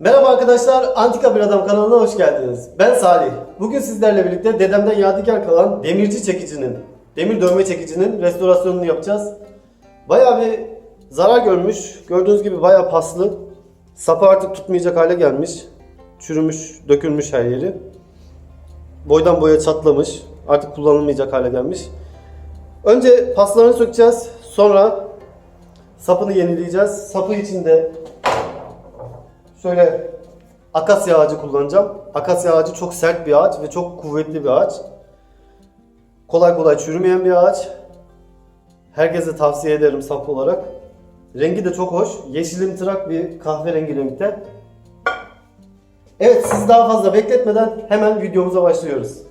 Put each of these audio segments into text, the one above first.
Merhaba arkadaşlar, Antika Bir Adam kanalına hoş geldiniz. Ben Salih. Bugün sizlerle birlikte dedemden yadigar kalan demirci çekicinin, demir dövme çekicinin restorasyonunu yapacağız. Bayağı bir zarar görmüş. Gördüğünüz gibi bayağı paslı. Sapı artık tutmayacak hale gelmiş. Çürümüş, dökülmüş her yeri. Boydan boya çatlamış. Artık kullanılmayacak hale gelmiş. Önce paslarını sökeceğiz. Sonra sapını yenileyeceğiz. Sapı içinde Şöyle akasya ağacı kullanacağım. Akasya ağacı çok sert bir ağaç ve çok kuvvetli bir ağaç. Kolay kolay çürümeyen bir ağaç. Herkese tavsiye ederim sap olarak. Rengi de çok hoş. Yeşilimtırak bir kahverengi renkte. Evet siz daha fazla bekletmeden hemen videomuza başlıyoruz.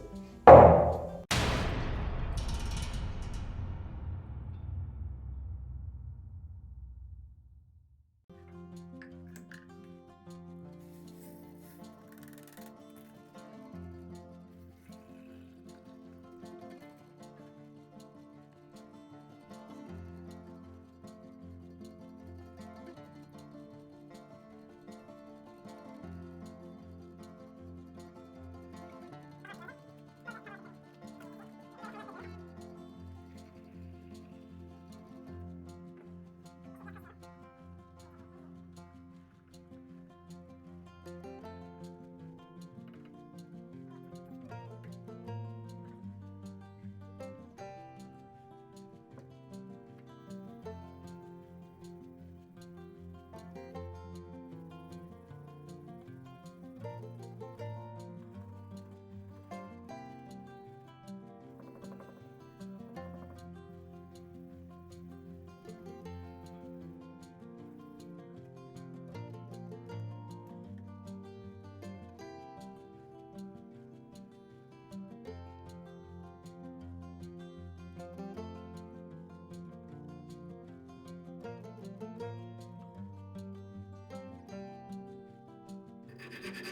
Thank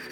you.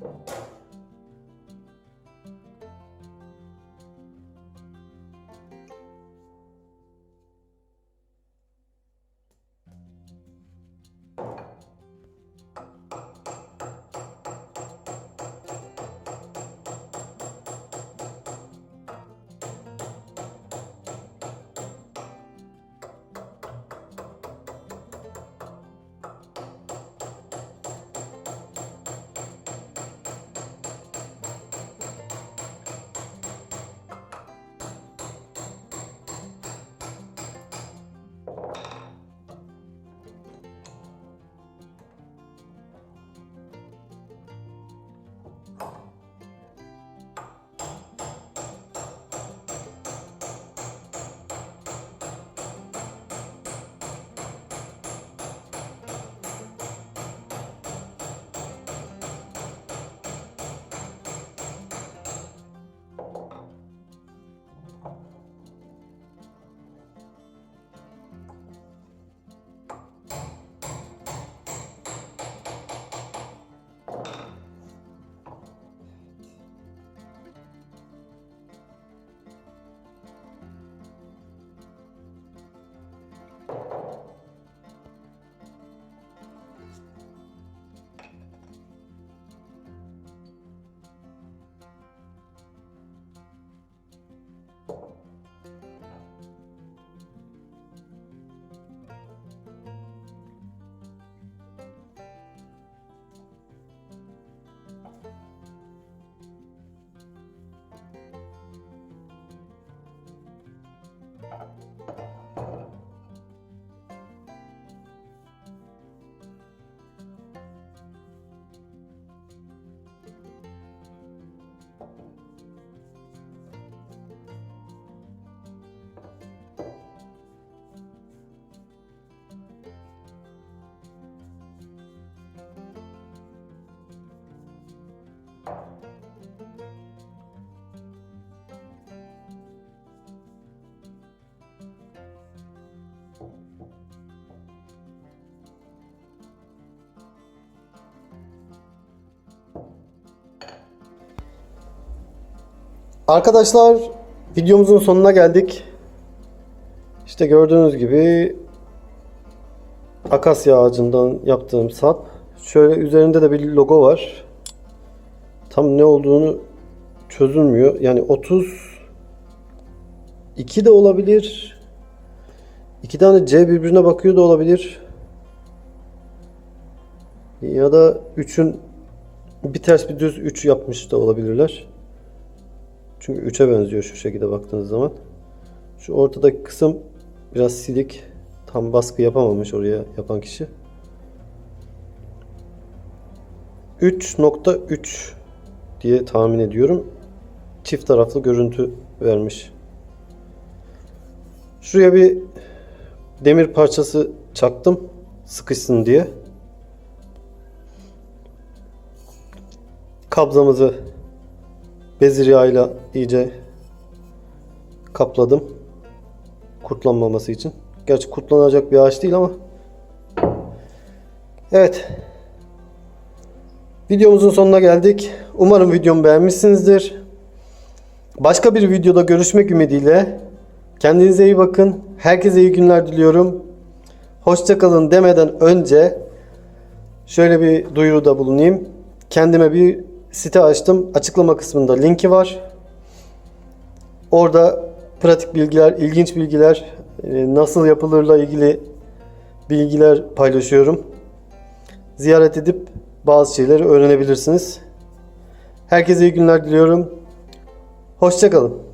you. Oh. Arkadaşlar videomuzun sonuna geldik. İşte gördüğünüz gibi akasya ağacından yaptığım sap. Şöyle üzerinde de bir logo var. Tam ne olduğunu çözülmüyor. Yani 30 2 de olabilir. İki tane C birbirine bakıyor da olabilir. Ya da 3'ün bir ters bir düz 3 yapmış da olabilirler. Çünkü 3'e benziyor şu şekilde baktığınız zaman. Şu ortadaki kısım biraz silik. Tam baskı yapamamış oraya yapan kişi. 3.3 diye tahmin ediyorum. Çift taraflı görüntü vermiş. Şuraya bir demir parçası çaktım sıkışsın diye. Kabzamızı Bezir yağıyla iyice kapladım. Kurtlanmaması için. Gerçi kurtlanacak bir ağaç değil ama. Evet. Videomuzun sonuna geldik. Umarım videomu beğenmişsinizdir. Başka bir videoda görüşmek ümidiyle. Kendinize iyi bakın. Herkese iyi günler diliyorum. Hoşçakalın demeden önce şöyle bir duyuruda bulunayım. Kendime bir site açtım. Açıklama kısmında linki var. Orada pratik bilgiler, ilginç bilgiler, e, nasıl yapılırla ilgili bilgiler paylaşıyorum. Ziyaret edip bazı şeyleri öğrenebilirsiniz. Herkese iyi günler diliyorum. Hoşçakalın.